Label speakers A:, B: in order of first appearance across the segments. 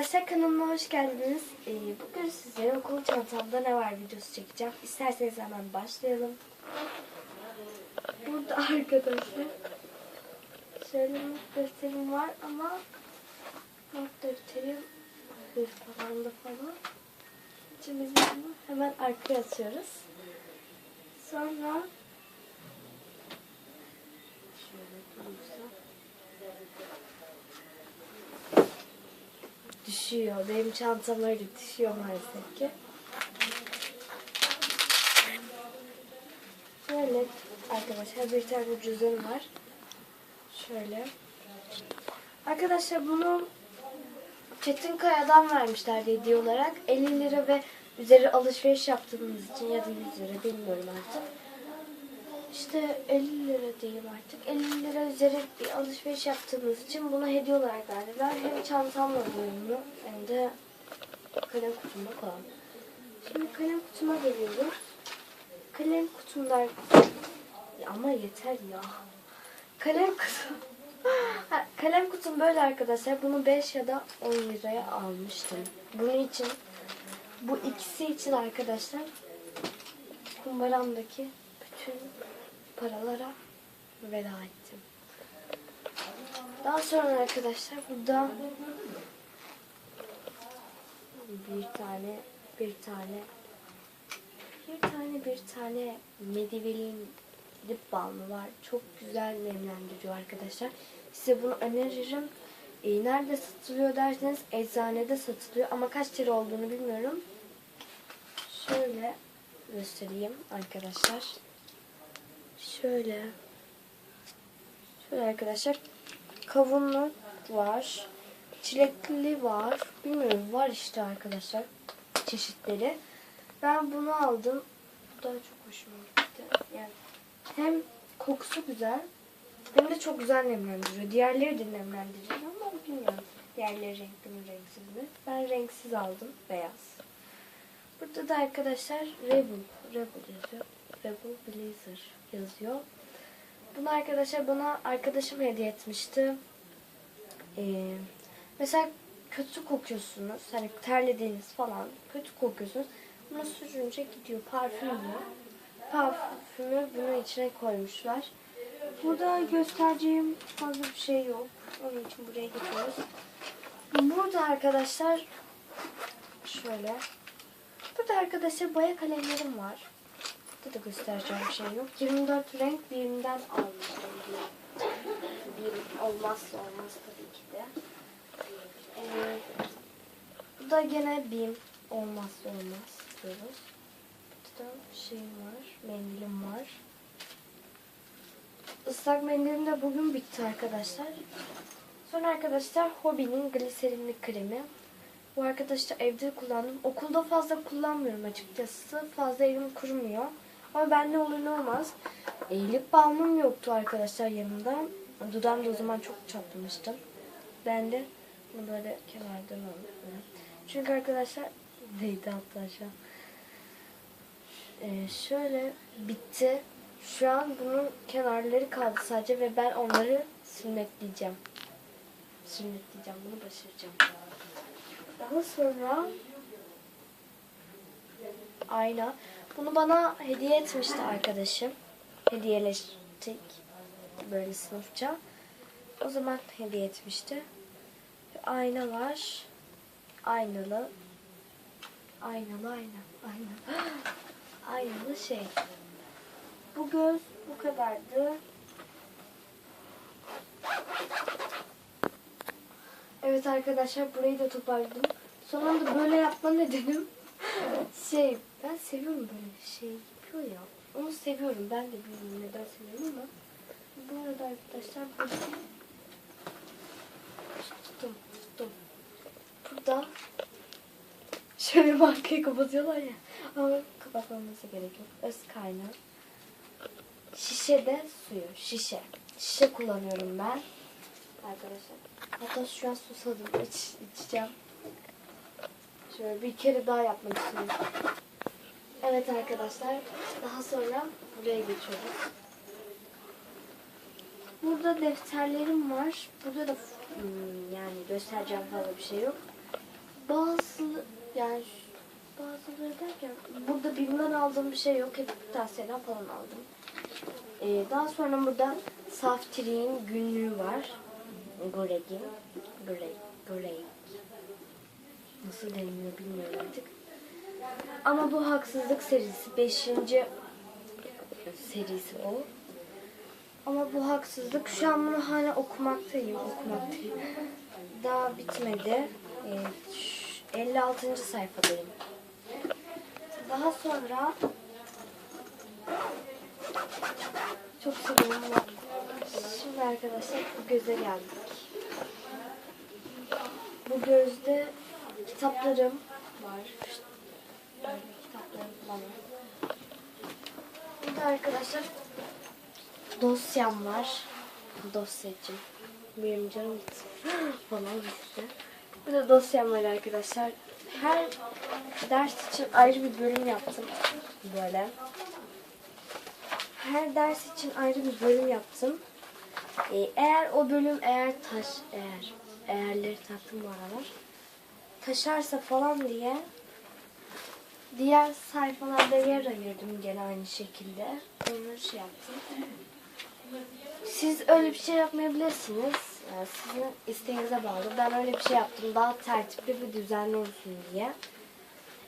A: arkadaşlar kanalıma hoş geldiniz. Ee, bugün size okul çantamda ne var videosu çekeceğim. İsterseniz hemen başlayalım. Burada arkadaşlar şöyle not defterim var ama not defterim bir falan da falan. Bunu hemen arkaya atıyoruz. Sonra şöyle durursa düşüyor. Benim çantam öyle düşüyor maalesef ki. Şöyle arkadaşlar bir tane cüzdan var. Şöyle. Arkadaşlar bunu Çetin Kaya'dan vermişler hediye olarak. 50 lira ve üzeri alışveriş yaptığımız için ya da 100 lira bilmiyorum artık. İşte 50 lira diyeyim artık. 50 lira üzeri bir alışveriş yaptığımız için bunu hediye olarak verdiler. Hem çantamla uyumlu hem de kalem kutumda falan. Şimdi kalem kutuma geliyoruz. Kalem kutumlar... Ya ama yeter ya. Kalem kutum... Kalem kutum böyle arkadaşlar. Bunu 5 ya da 10 liraya almıştım. Bunun için bu ikisi için arkadaşlar kumbaramdaki bütün paralara veda ettim. Daha sonra arkadaşlar burada bir tane bir tane bir tane bir tane Medivel'in lip balmı var. Çok güzel nemlendiriyor arkadaşlar. Size bunu öneririm. E, nerede satılıyor derseniz eczanede satılıyor ama kaç lira olduğunu bilmiyorum. Şöyle göstereyim arkadaşlar. Şöyle. Şöyle arkadaşlar. Kavunlu var. Çilekli var. Bilmiyorum var işte arkadaşlar. Çeşitleri. Ben bunu aldım. Bu da çok hoşuma gitti. Yani hem kokusu güzel hem de çok güzel nemlendiriyor. Diğerleri de nemlendiriyor ama bilmiyorum. Diğerleri renkli mi renksiz mi? Ben renksiz aldım. Beyaz. Burada da arkadaşlar Rebel, Rebel yazıyor. Rebel Blazer yazıyor. Bunu arkadaşlar bana arkadaşım hediye etmişti. Ee, mesela kötü kokuyorsunuz. Hani terlediğiniz falan kötü kokuyorsunuz. Bunu sürünce gidiyor. Parfüm bu. Parfümü bunun içine koymuşlar. Burada göstereceğim fazla bir şey yok. Onun için buraya gidiyoruz. Burada arkadaşlar şöyle Burada arkadaşlar boya kalemlerim var. Burada da göstereceğim bir şey yok. 24 renk birinden almıştım diye. Bir olmazsa olmaz tabii ki de. Ee, bu da gene BİM olmazsa olmaz diyoruz. Burada şeyim var, mendilim var. Islak mendilim de bugün bitti arkadaşlar. Sonra arkadaşlar Hobby'nin gliserinli kremi. Bu arkadaşlar evde kullandım. Okulda fazla kullanmıyorum açıkçası. Fazla elim kurumuyor. Ama ben ne olur ne olmaz. E, lip balmım yoktu arkadaşlar yanımda. Dudağım da o zaman çok çatlamıştım. Ben de bunu böyle kenardan aldım. Çünkü arkadaşlar neydi hatta şu an. E, şöyle bitti. Şu an bunun kenarları kaldı sadece ve ben onları sünnetleyeceğim. Sünnetleyeceğim. Bunu başaracağım. Daha sonra ayna. Bunu bana hediye etmişti arkadaşım. Hediyeleştik böyle sınıfça. O zaman hediye etmişti. Bir ayna var. Aynalı. Aynalı ayna. Ayna. Aynalı şey. Bu göz bu kadardı. Evet arkadaşlar burayı da toparladım. Sonunda böyle yapma nedenim şey ben seviyorum böyle şey yapıyor ya. Onu seviyorum. Ben de bilmiyorum neden seviyorum ama bu arada arkadaşlar burada tuttum tuttum. Burada şöyle markayı kapatıyorlar ya. Ama kapatmaması gerek yok. Öz kaynağı. Şişede suyu. Şişe. Şişe kullanıyorum ben. Arkadaşlar. Hatta şu an susadım. İç, içeceğim. Şöyle bir kere daha yapmak istiyorum. Evet arkadaşlar. Daha sonra buraya geçiyoruz. Burada defterlerim var. Burada da hmm, yani göstereceğim fazla bir şey yok. bazı yani bazıları derken burada BİM'den aldığım bir şey yok. Hep tavsiyeden falan aldım. Ee, daha sonra burada Saftirik'in günlüğü var. Greg'in. Greg. Greg. Nasıl deniliyor bilmiyorum artık. Ama bu haksızlık serisi 5. serisi o. Ama bu haksızlık şu an bunu hala okumaktayım. Okumaktayım. Daha bitmedi. Şu 56. sayfadayım. Daha sonra çok seviyorum. Şimdi arkadaşlar bu göze geldik. Bu gözde kitaplarım var. Böyle kitaplarım falan var. Burada arkadaşlar dosyam var. Dosyacım. Benim canım falan gitti. Burada dosyam var arkadaşlar. Her ders için ayrı bir bölüm yaptım. Böyle. Her ders için ayrı bir bölüm yaptım. Ee, eğer o bölüm eğer taş eğer eğerleri taktım bu aralar taşarsa falan diye diğer sayfalarda yer ayırdım gene aynı şekilde. Onları şey yaptım. Siz öyle bir şey yapmayabilirsiniz. Yani sizin isteğinize bağlı. Ben öyle bir şey yaptım. Daha tertipli ve düzenli olsun diye.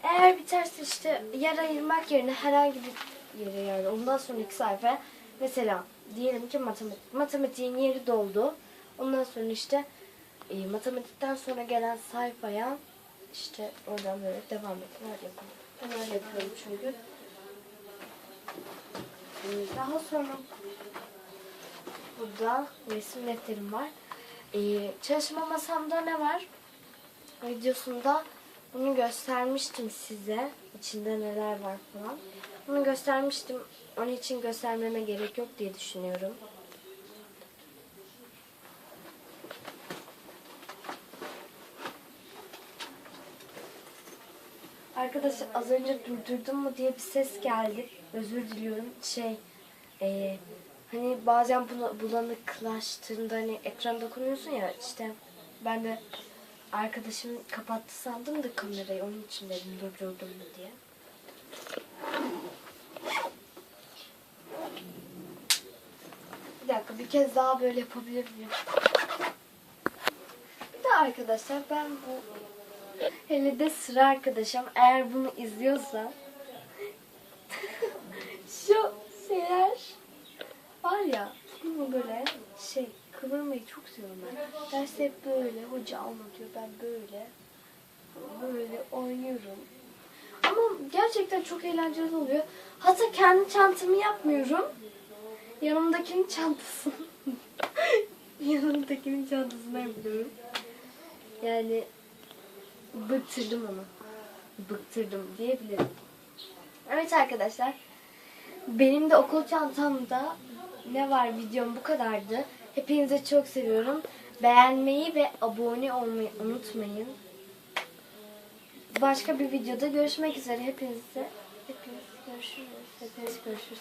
A: Eğer biterse işte yer ayırmak yerine herhangi bir yere yani ondan sonraki sayfa mesela diyelim ki matematik. Matematiğin yeri doldu. Ondan sonra işte e, matematikten sonra gelen sayfaya işte oradan böyle devam etme öyle yapalım. Öyle yapıyorum çünkü. Daha sonra burada resim defterim var. E, çalışma masamda ne var? Videosunda bunu göstermiştim size. İçinde neler var falan. Bunu göstermiştim. Onun için göstermeme gerek yok diye düşünüyorum. Arkadaşlar az önce durdurdum mu diye bir ses geldi. Özür diliyorum. Şey, e, hani bazen bula- bulanıklaştığında hani ekran dokunuyorsun ya işte ben de arkadaşım kapattı sandım da kamerayı onun için dedim durdurdum mu diye. Bir dakika bir kez daha böyle yapabilir miyim? Bir de arkadaşlar ben bu hele de sıra arkadaşım eğer bunu izliyorsa şu şeyler var ya bunu böyle şey kıvırmayı çok seviyorum ben. Derste hep böyle hoca anlatıyor ben böyle böyle oynuyorum. Ama gerçekten çok eğlenceli oluyor. Hatta kendi çantamı yapmıyorum. Yanımdakinin çantasını yanımdakinin çantasını yapıyorum. Yani bıktırdım onu. Bıktırdım diyebilirim. Evet arkadaşlar. Benim de okul çantamda ne var videom bu kadardı. Hepinizi çok seviyorum. Beğenmeyi ve abone olmayı unutmayın. Başka bir videoda görüşmek üzere. Hepinize hepiniz görüşürüz. Hepiniz görüşürüz.